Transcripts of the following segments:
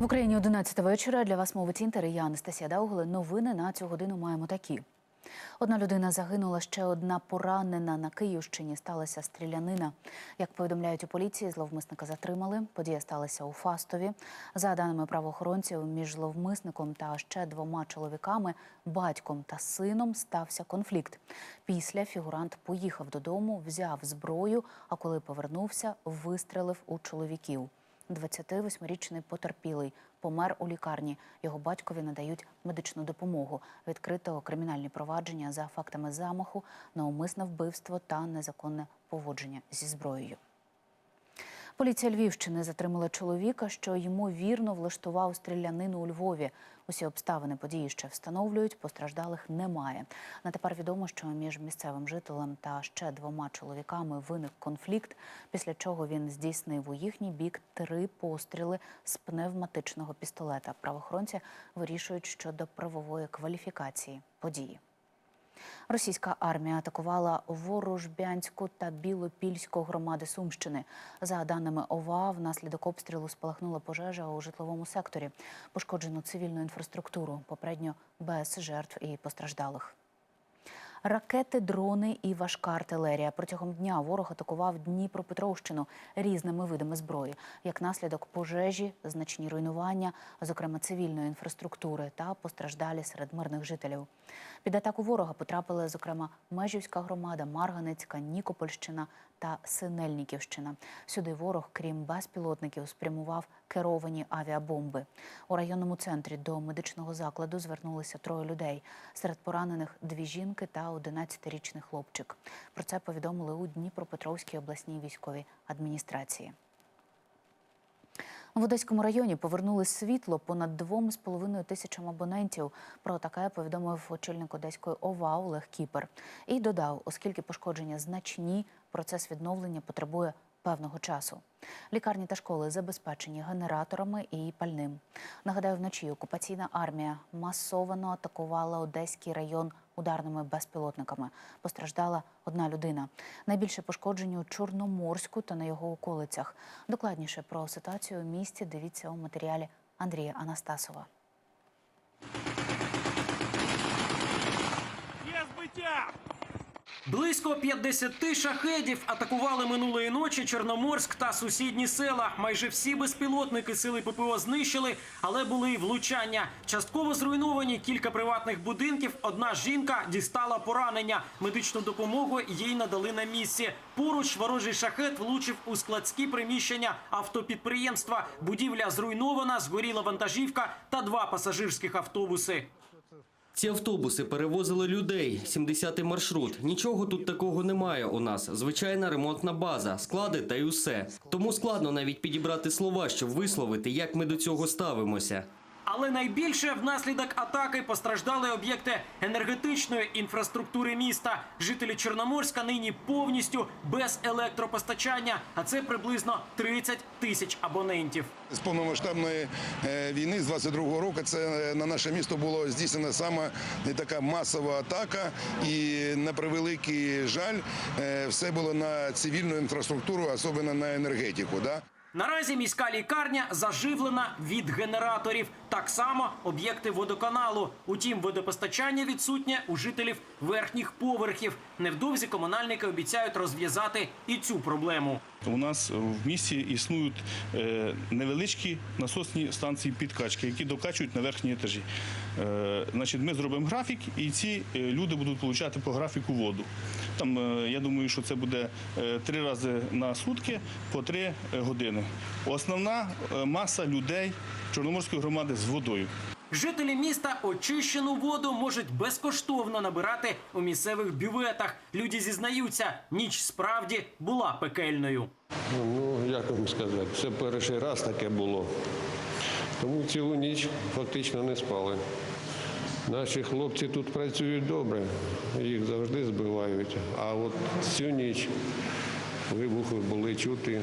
В Україні 11 вечора для вас мовить інтер. Я Анастасія Даугли. Новини на цю годину маємо такі. Одна людина загинула, ще одна поранена на Київщині. Сталася стрілянина. Як повідомляють у поліції, зловмисника затримали. Подія сталася у Фастові. За даними правоохоронців, між зловмисником та ще двома чоловіками, батьком та сином, стався конфлікт. Після фігурант поїхав додому, взяв зброю, а коли повернувся, вистрелив у чоловіків. 28-річний потерпілий помер у лікарні. Його батькові надають медичну допомогу. Відкрито кримінальні провадження за фактами замаху на умисне вбивство та незаконне поводження зі зброєю. Поліція Львівщини затримала чоловіка, що ймовірно влаштував стрілянину у Львові. Усі обставини події ще встановлюють, постраждалих немає. На тепер відомо, що між місцевим жителем та ще двома чоловіками виник конфлікт, після чого він здійснив у їхній бік три постріли з пневматичного пістолета. Правоохоронці вирішують щодо правової кваліфікації події. Російська армія атакувала Ворожбянську та Білопільську громади Сумщини. За даними ОВА, внаслідок обстрілу спалахнула пожежа у житловому секторі. Пошкоджено цивільну інфраструктуру, попередньо без жертв і постраждалих. Ракети, дрони і важка артилерія. Протягом дня ворог атакував Дніпропетровщину різними видами зброї. Як наслідок пожежі, значні руйнування, зокрема цивільної інфраструктури та постраждалі серед мирних жителів. Під атаку ворога потрапили, зокрема, Межівська громада, Марганецька, Нікопольщина та Синельниківщина. Сюди ворог, крім безпілотників, спрямував керовані авіабомби. У районному центрі до медичного закладу звернулися троє людей. Серед поранених дві жінки та 11-річний хлопчик. Про це повідомили у Дніпропетровській обласній військовій адміністрації. В Одеському районі повернули світло понад двом з половиною тисячам абонентів. Про таке повідомив очільник Одеської ОВА Олег Кіпер. І додав, оскільки пошкодження значні, процес відновлення потребує певного часу. Лікарні та школи забезпечені генераторами і пальним. Нагадаю, вночі окупаційна армія масово атакувала Одеський район ударними безпілотниками. Постраждала одна людина. Найбільше пошкоджені у Чорноморську та на його околицях. Докладніше про ситуацію у місті дивіться у матеріалі Андрія Анастасова. Є збиття! Близько 50 шахедів атакували минулої ночі Чорноморськ та сусідні села. Майже всі безпілотники сили ППО знищили, але були й влучання. Частково зруйновані кілька приватних будинків. Одна жінка дістала поранення. Медичну допомогу їй надали на місці. Поруч ворожий шахет влучив у складські приміщення автопідприємства. Будівля зруйнована, згоріла вантажівка та два пасажирських автобуси. Ці автобуси перевозили людей. 70-й маршрут. Нічого тут такого немає у нас. Звичайна ремонтна база, склади та й усе. Тому складно навіть підібрати слова, щоб висловити, як ми до цього ставимося. Але найбільше внаслідок атаки постраждали об'єкти енергетичної інфраструктури міста. Жителі Чорноморська нині повністю без електропостачання, а це приблизно 30 тисяч абонентів. З повномасштабної е, війни з 22-го року це е, на наше місто було здійснена саме така масова атака, і на превеликий жаль, е, все було на цивільну інфраструктуру, особливо на енергетику. Да? Наразі міська лікарня заживлена від генераторів. Так само об'єкти водоканалу. Утім, водопостачання відсутнє у жителів верхніх поверхів. Невдовзі комунальники обіцяють розв'язати і цю проблему. У нас в місті існують е, невеличкі насосні станції підкачки, які докачують на верхні етажі. Е, Значить, ми зробимо графік, і ці е, люди будуть отримати по графіку воду. Там я думаю, що це буде три рази на сутки по три години. Основна маса людей Чорноморської громади з водою. Жителі міста очищену воду можуть безкоштовно набирати у місцевих бюветах. Люди зізнаються, ніч справді була пекельною. Ну, як вам сказати, це перший раз таке було. Тому цілу ніч фактично не спали. Наші хлопці тут працюють добре, їх завжди збивають. А от цю ніч вибухи були чути.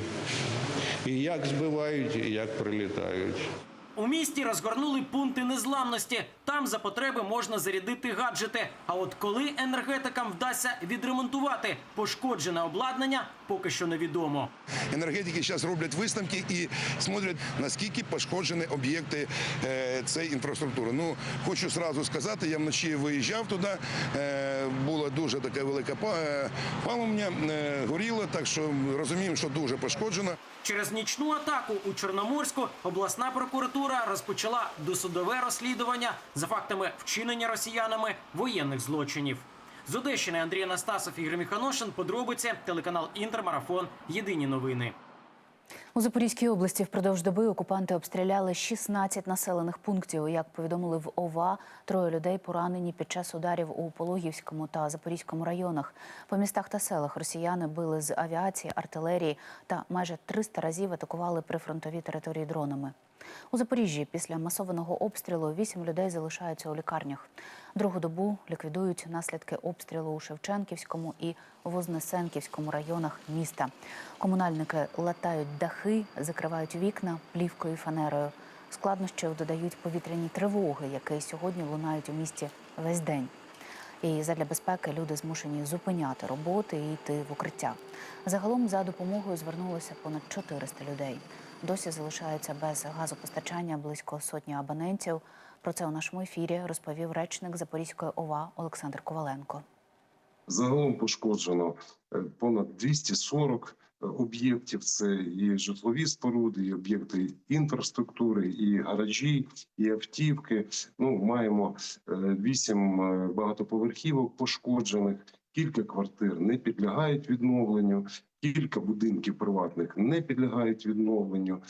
І як збивають, і як прилітають. У місті розгорнули пункти незламності. Там за потреби можна зарядити гаджети. А от коли енергетикам вдасться відремонтувати пошкоджене обладнання, поки що невідомо. Енергетики зараз роблять висновки і смотрять, наскільки пошкоджені об'єкти е, цієї інфраструктури. Ну, хочу сразу сказати, я вночі виїжджав туди, е, була дуже така велика е, паломня, горіло, так що розуміємо, що дуже пошкоджено. Через нічну атаку у Чорноморську обласна прокуратура розпочала досудове розслідування за фактами вчинення росіянами воєнних злочинів. З Одещини Андрій Анастасов, Ігор Міханошин. Подробиці телеканал Інтермарафон. Єдині новини. У Запорізькій області впродовж доби окупанти обстріляли 16 населених пунктів. Як повідомили в ОВА, троє людей поранені під час ударів у Пологівському та Запорізькому районах. По містах та селах росіяни били з авіації, артилерії та майже 300 разів атакували прифронтові території дронами. У Запоріжжі після масованого обстрілу вісім людей залишаються у лікарнях. Другу добу ліквідують наслідки обстрілу у Шевченківському і Вознесенківському районах міста. Комунальники латають дахи, закривають вікна плівкою і фанерою. Складнощів додають повітряні тривоги, які сьогодні лунають у місті весь день. І задля безпеки люди змушені зупиняти роботи і йти в укриття. Загалом за допомогою звернулося понад 400 людей. Досі залишаються без газопостачання близько сотні абонентів. Про це у нашому ефірі розповів речник Запорізької ОВА Олександр Коваленко. Загалом пошкоджено е, понад 240 об'єктів. Це і житлові споруди, і об'єкти інфраструктури, і гаражі, і автівки. Ну маємо е, вісім е, багатоповерхівок пошкоджених. Кілька квартир не підлягають відновленню, кілька будинків приватних не підлягають відновленню.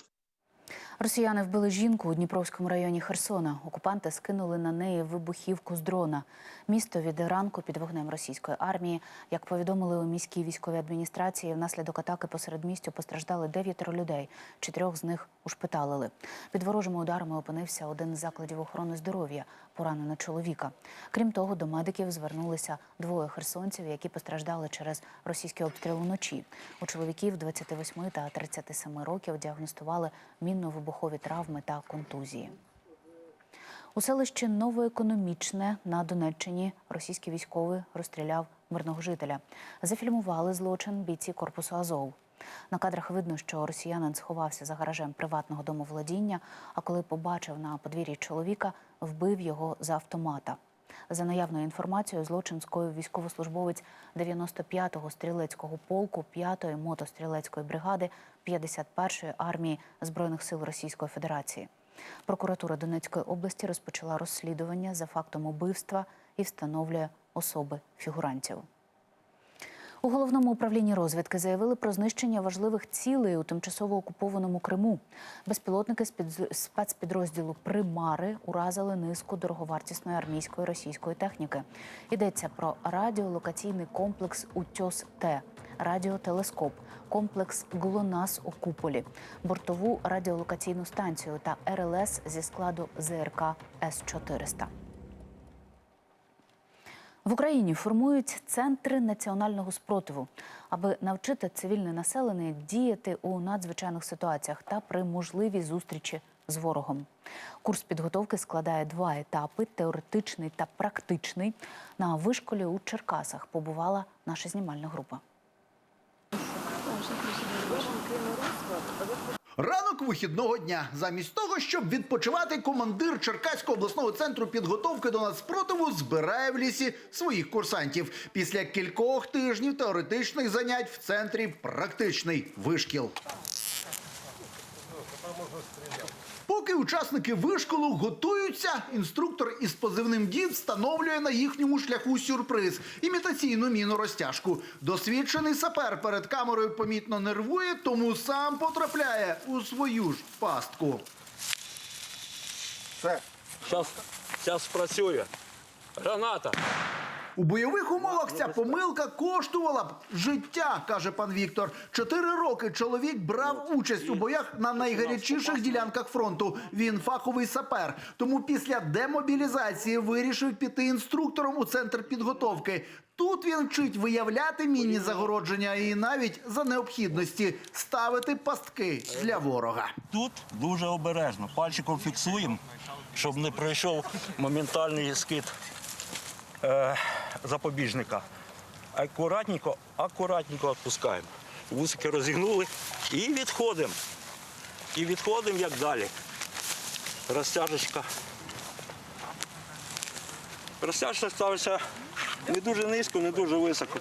Росіяни вбили жінку у Дніпровському районі Херсона. Окупанти скинули на неї вибухівку з дрона. Місто від ранку під вогнем російської армії. Як повідомили у міській військовій адміністрації, внаслідок атаки посеред містю постраждали дев'ятеро людей. Чотирьох з них ушпиталили. Під ворожими ударами опинився один з закладів охорони здоров'я, поранено чоловіка. Крім того, до медиків звернулися двоє херсонців, які постраждали через російський обстріл вночі. У чоловіків 28 та 37 років діагностували мінно-вибухові травми та контузії. У селищі Новоекономічне на Донеччині російський військовий розстріляв мирного жителя. Зафільмували злочин бійці корпусу Азов. На кадрах видно, що росіянин сховався за гаражем приватного домовладіння, а коли побачив на подвір'ї чоловіка, вбив його за автомата. За наявною інформацією, злочин скоїв військовослужбовець 95-го стрілецького полку 5-ї мотострілецької бригади 51-ї армії Збройних сил Російської Федерації. Прокуратура Донецької області розпочала розслідування за фактом убивства і встановлює особи фігурантів. У головному управлінні розвідки заявили про знищення важливих цілей у тимчасово окупованому Криму. Безпілотники спецпідрозділу Примари уразили низку дороговартісної армійської російської техніки. Йдеться про радіолокаційний комплекс Утьос Т, радіотелескоп, комплекс ГЛОНАС у куполі, бортову радіолокаційну станцію та РЛС зі складу ЗРК С-400. В Україні формують центри національного спротиву, аби навчити цивільне населення діяти у надзвичайних ситуаціях та при можливій зустрічі з ворогом. Курс підготовки складає два етапи: теоретичний та практичний. На вишколі у Черкасах побувала наша знімальна група. Ранок вихідного дня. Замість того, щоб відпочивати, командир Черкаського обласного центру підготовки до нацпротиву збирає в лісі своїх курсантів. Після кількох тижнів теоретичних занять в центрі практичний вишкіл. Поки учасники вишколу готуються, інструктор із позивним дід встановлює на їхньому шляху сюрприз імітаційну міну розтяжку. Досвідчений сапер перед камерою помітно нервує, тому сам потрапляє у свою ж пастку. Зараз, зараз спрацює. Граната. У бойових умовах ця помилка коштувала б життя, каже пан Віктор. Чотири роки чоловік брав участь у боях на найгарячіших ділянках фронту. Він фаховий сапер. Тому після демобілізації вирішив піти інструктором у центр підготовки. Тут він вчить виявляти мінні загородження і навіть за необхідності ставити пастки для ворога. Тут дуже обережно. Пальчиком фіксуємо, щоб не пройшов моментальний скид е, запобіжника. Акуратненько, акуратненько відпускаємо. вусики розігнули і відходимо. І відходимо як далі. Розтяжечка. Розтяжка ставиться не дуже низько, не дуже високо.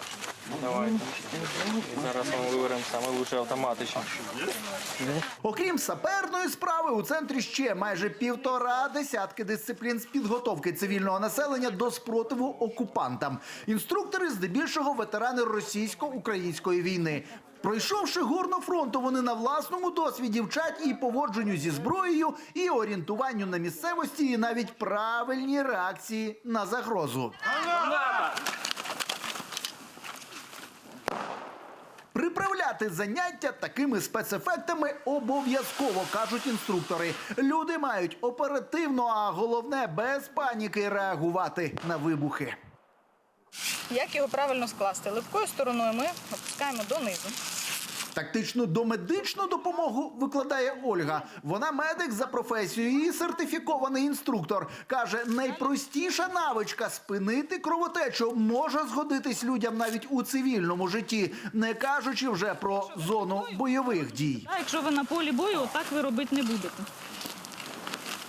Зараз ми виберемо найкращий автоматичний. Окрім саперної справи, у центрі ще майже півтора десятки дисциплін з підготовки цивільного населення до спротиву окупантам. Інструктори здебільшого ветерани російсько-української війни. Пройшовши горно фронту, вони на власному досвіді вчать і поводженню зі зброєю, і орієнтуванню на місцевості, і навіть правильній реакції на загрозу. Приправляти заняття такими спецефектами обов'язково кажуть інструктори. Люди мають оперативно, а головне без паніки реагувати на вибухи. Як його правильно скласти? Липкою стороною ми опускаємо донизу. Тактичну домедичну допомогу викладає Ольга. Вона медик за професією і сертифікований інструктор. Каже, найпростіша навичка спинити кровотечу може згодитись людям навіть у цивільному житті, не кажучи вже про зону бойових дій. А якщо ви на полі бою, так ви робити не будете.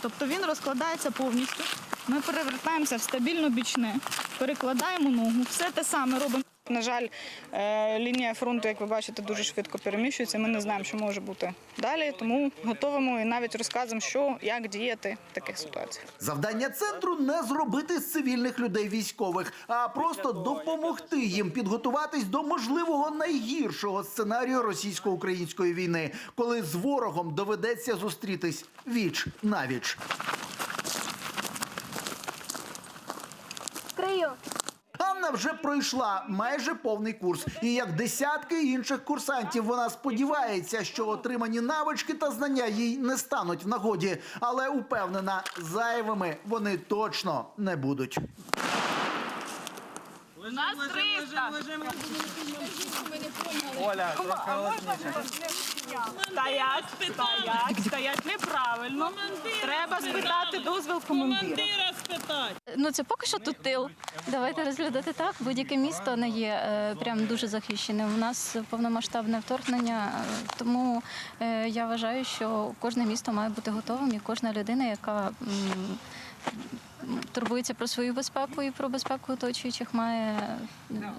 Тобто він розкладається повністю. Ми перевертаємося в стабільну бічне, перекладаємо ногу, все те саме робимо. На жаль, е, лінія фронту, як ви бачите, дуже швидко переміщується. Ми не знаємо, що може бути далі, тому готовимо і навіть розказуємо, що як діяти в таких ситуаціях. Завдання центру не зробити з цивільних людей військових, а просто допомогти їм підготуватись до можливого найгіршого сценарію російсько-української війни, коли з ворогом доведеться зустрітись віч навіч. Анна вже пройшла майже повний курс, і як десятки інших курсантів, вона сподівається, що отримані навички та знання їй не стануть в нагоді, але упевнена, зайвими вони точно не будуть. Нас 300. Оля, Стоять, стоять, стоять неправильно. Треба спитати дозвіл командира. Ну це поки що тут тил. Давайте розглядати так. Будь-яке місто не є е, прям дуже захищеним. У нас повномасштабне вторгнення, е, тому е, я вважаю, що кожне місто має бути готовим, і кожна людина, яка турбується про свою безпеку і про безпеку оточуючих, має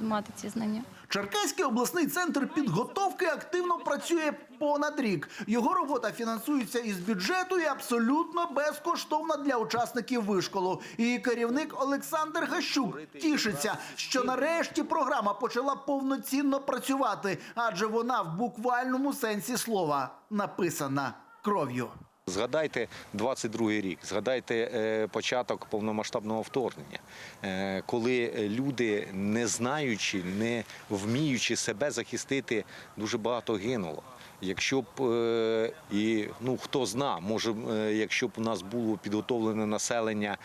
мати ці знання. Черкаський обласний центр підготовки активно працює понад рік. Його робота фінансується із бюджету і абсолютно безкоштовна для учасників вишколу. І керівник Олександр Гащук тішиться, що нарешті програма почала повноцінно працювати, адже вона в буквальному сенсі слова написана кров'ю. Згадайте 22-й рік, згадайте е, початок повномасштабного вторгнення, е, коли люди, не знаючи, не вміючи себе захистити, дуже багато гинуло. Якщо б е, і ну хто зна, може, якщо б у нас було підготовлене населення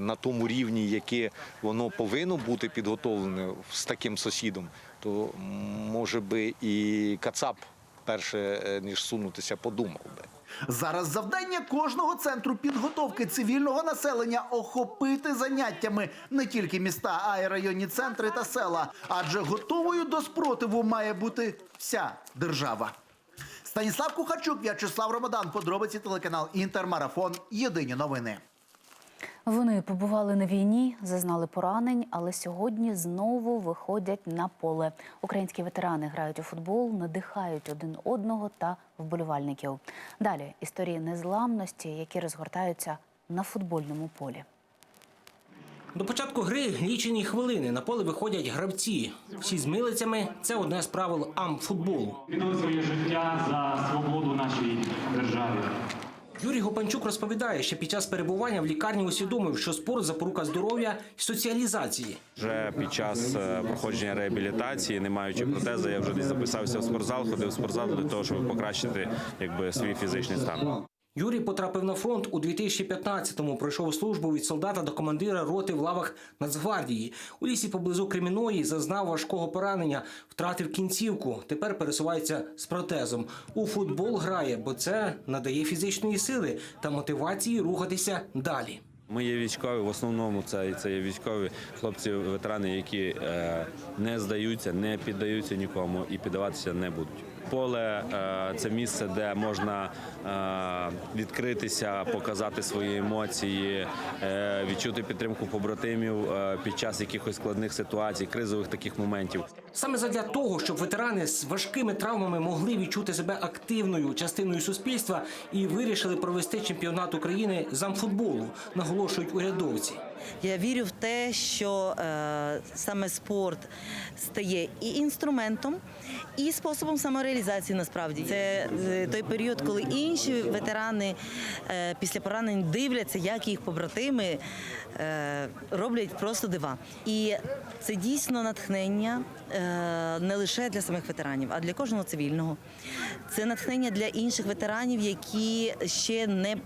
на тому рівні, яке воно повинно бути підготовлене з таким сусідом, то може би і Кацап перше ніж сунутися, подумав би. Зараз завдання кожного центру підготовки цивільного населення охопити заняттями не тільки міста, а й районні центри та села. Адже готовою до спротиву має бути вся держава. Станіслав Кухарчук, В'ячеслав Ромадан. Подробиці телеканал Інтермарафон. Єдині новини. Вони побували на війні, зазнали поранень, але сьогодні знову виходять на поле. Українські ветерани грають у футбол, надихають один одного та вболівальників. Далі історії незламності, які розгортаються на футбольному полі. До початку гри лічені хвилини на поле виходять гравці. Всі з милицями це одне з правил амфутболу. віддали своє життя за свободу нашій державі. Юрій Гопанчук розповідає, що під час перебування в лікарні усвідомив, що спорт запорука здоров'я і соціалізації. Вже під час е, проходження реабілітації, не маючи протези, я вже десь записався в спортзал, ходив в спортзал для того, щоб покращити якби свій фізичний стан. Юрій потрапив на фронт у 2015-му. Пройшов службу від солдата до командира роти в лавах Нацгвардії. У лісі поблизу Креміної зазнав важкого поранення, втратив кінцівку. Тепер пересувається з протезом. У футбол грає, бо це надає фізичної сили та мотивації рухатися далі. Ми є військові, в основному це, це є військові хлопці, ветерани, які е, не здаються, не піддаються нікому і піддаватися не будуть. Поле е, це місце, де можна е, відкритися, показати свої емоції, е, відчути підтримку побратимів під час якихось складних ситуацій, кризових таких моментів. Саме задля того, щоб ветерани з важкими травмами могли відчути себе активною частиною суспільства і вирішили провести чемпіонат України з амфутболу, наголошують урядовці. Я вірю в те, що е, саме спорт стає і інструментом, і способом самореалізації. Насправді це е, той період, коли інші ветерани е, після поранень дивляться, як їх побратими роблять просто дива. І це дійсно натхнення не лише для самих ветеранів, а для кожного цивільного. Це натхнення для інших ветеранів, які ще не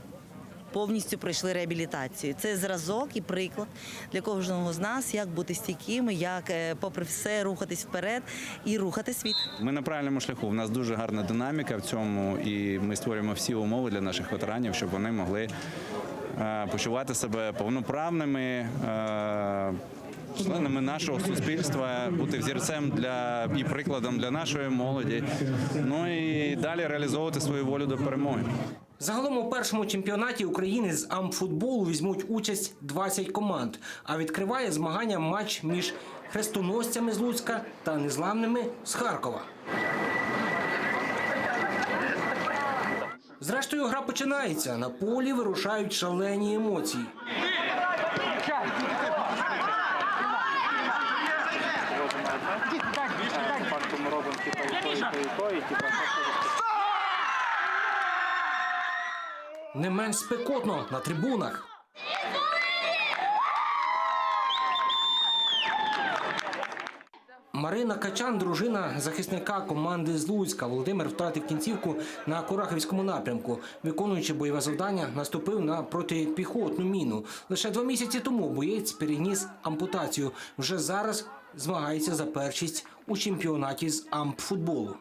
повністю пройшли реабілітацію. Це зразок і приклад для кожного з нас, як бути стійкими, як, е, попри все, рухатись вперед і рухати світ. Ми на правильному шляху. У нас дуже гарна динаміка в цьому, і ми створюємо всі умови для наших ветеранів, щоб вони могли е, почувати себе повноправними. Членами нашого суспільства бути взірцем для і прикладом для нашої молоді, ну і далі реалізовувати свою волю до перемоги. Загалом у першому чемпіонаті України з амфутболу візьмуть участь 20 команд. А відкриває змагання матч між хрестоносцями з Луцька та незламними з Харкова. Зрештою, гра починається. На полі вирушають шалені емоції. Не менш спекотно на трибунах. Марина Качан, дружина захисника команди з Луцька. Володимир втратив кінцівку на Курахівському напрямку. Виконуючи бойове завдання, наступив на протипіхотну міну. Лише два місяці тому боєць переніс ампутацію. Вже зараз змагається за першість у чемпіонаті з ампфутболу.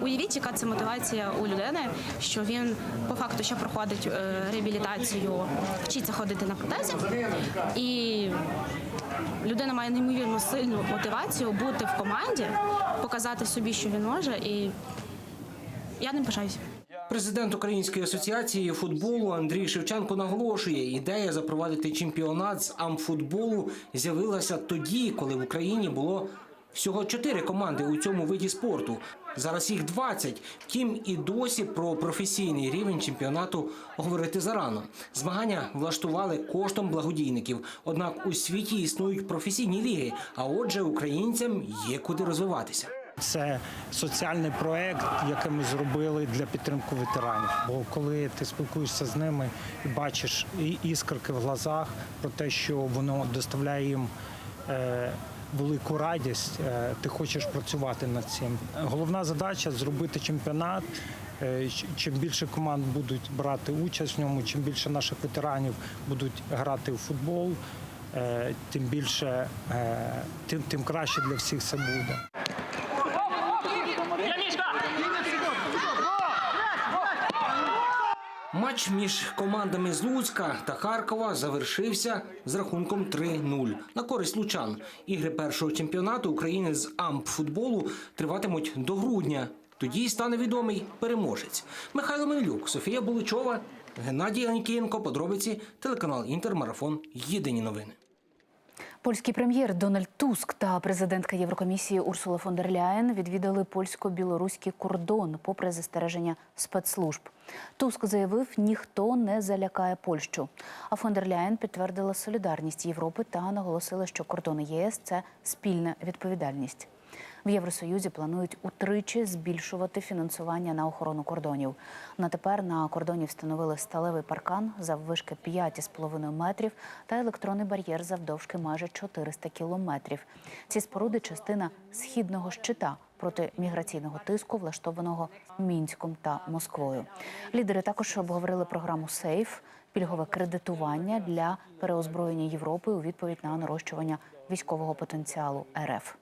Уявіть, яка це мотивація у людини, що він по факту ще проходить е, реабілітацію, вчиться ходити на протезі, і людина має неймовірно сильну мотивацію бути в команді, показати собі, що він може, і я ним пишаюся. Президент Української асоціації футболу Андрій Шевченко наголошує, ідея запровадити чемпіонат з амфутболу з'явилася тоді, коли в Україні було всього чотири команди у цьому виді спорту. Зараз їх 20. Втім, і досі про професійний рівень чемпіонату говорити зарано. Змагання влаштували коштом благодійників. Однак у світі існують професійні ліги. А отже, українцям є куди розвиватися. Це соціальний проект, який ми зробили для підтримки ветеранів. Бо коли ти спілкуєшся з ними і бачиш іскорки в глазах про те, що воно доставляє їм е, велику радість, е, ти хочеш працювати над цим. Головна задача зробити чемпіонат. Е, Чим більше команд будуть брати участь в ньому, чим більше наших ветеранів будуть грати в футбол, е, тим більше, тим, тим краще для всіх це буде. Матч між командами з Луцька та Харкова завершився з рахунком 3-0 на користь лучан. Ігри першого чемпіонату України з ампфутболу триватимуть до грудня. Тоді й стане відомий переможець. Михайло Менлюк, Софія Буличова, Геннадій Анікієнко. Подробиці телеканал Інтермарафон. Єдині новини. Польський прем'єр Дональд Туск та президентка Єврокомісії Урсула фон дер Ляєн відвідали польсько-білоруський кордон попри застереження спецслужб. Туск заявив, ніхто не залякає Польщу. А фон дер Ляєн підтвердила солідарність Європи та наголосила, що кордони ЄС це спільна відповідальність. В Євросоюзі планують утричі збільшувати фінансування на охорону кордонів. На тепер на кордоні встановили сталевий паркан заввишки 5,5 метрів та електронний бар'єр завдовжки майже 400 кілометрів. Ці споруди частина східного щита проти міграційного тиску, влаштованого мінськом та Москвою. Лідери також обговорили програму Сейф пільгове кредитування для переозброєння Європи у відповідь на нарощування військового потенціалу РФ.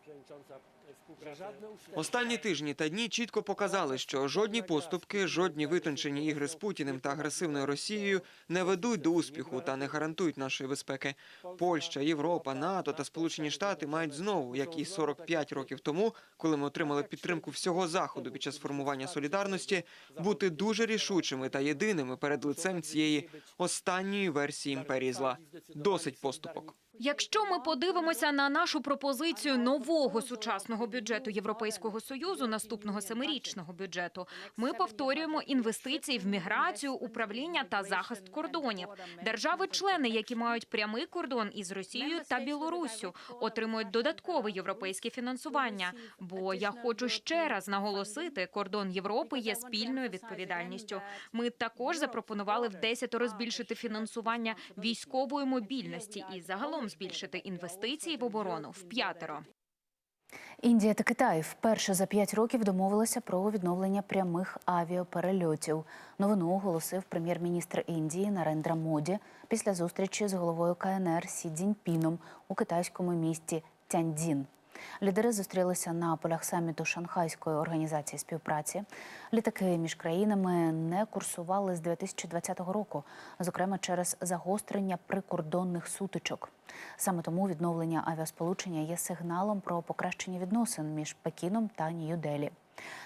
Останні тижні та дні чітко показали, що жодні поступки, жодні витончені ігри з Путіним та агресивною Росією не ведуть до успіху та не гарантують нашої безпеки. Польща, Європа, НАТО та Сполучені Штати мають знову, як і 45 років тому, коли ми отримали підтримку всього заходу під час формування солідарності, бути дуже рішучими та єдиними перед лицем цієї останньої версії імперії зла. Досить поступок. Якщо ми подивимося на нашу пропозицію нового сучасного бюджету Європейського союзу, наступного семирічного бюджету, ми повторюємо інвестиції в міграцію, управління та захист кордонів. Держави-члени, які мають прямий кордон із Росією та Білоруссю, отримують додаткове європейське фінансування. Бо я хочу ще раз наголосити, кордон Європи є спільною відповідальністю. Ми також запропонували в десятеро збільшити фінансування військової мобільності і загалом збільшити інвестиції в оборону в п'ятеро. Індія та Китай вперше за п'ять років домовилися про відновлення прямих авіаперельотів. Новину оголосив прем'єр-міністр Індії Нарендра Моді після зустрічі з головою КНР Сі Цзіньпіном у китайському місті Тяньцзін. Лідери зустрілися на полях саміту Шанхайської організації співпраці. Літаки між країнами не курсували з 2020 року, зокрема через загострення прикордонних сутичок. Саме тому відновлення авіасполучення є сигналом про покращення відносин між Пекіном та Нью-Делі.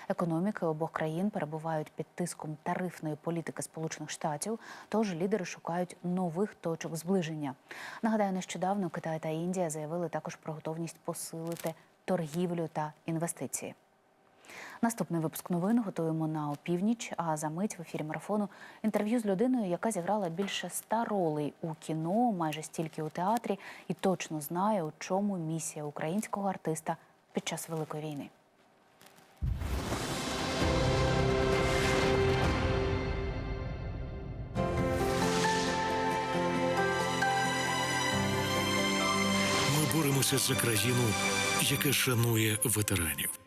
Економіки обох країн перебувають під тиском тарифної політики Сполучених Штатів, тож лідери шукають нових точок зближення. Нагадаю, нещодавно Китай та Індія заявили також про готовність посилити торгівлю та інвестиції. Наступний випуск новин готуємо на опівніч. А за мить в ефірі марафону інтерв'ю з людиною, яка зіграла більше ста ролей у кіно, майже стільки у театрі, і точно знає, у чому місія українського артиста під час великої війни. Ми за країну, яка шанує ветеранів.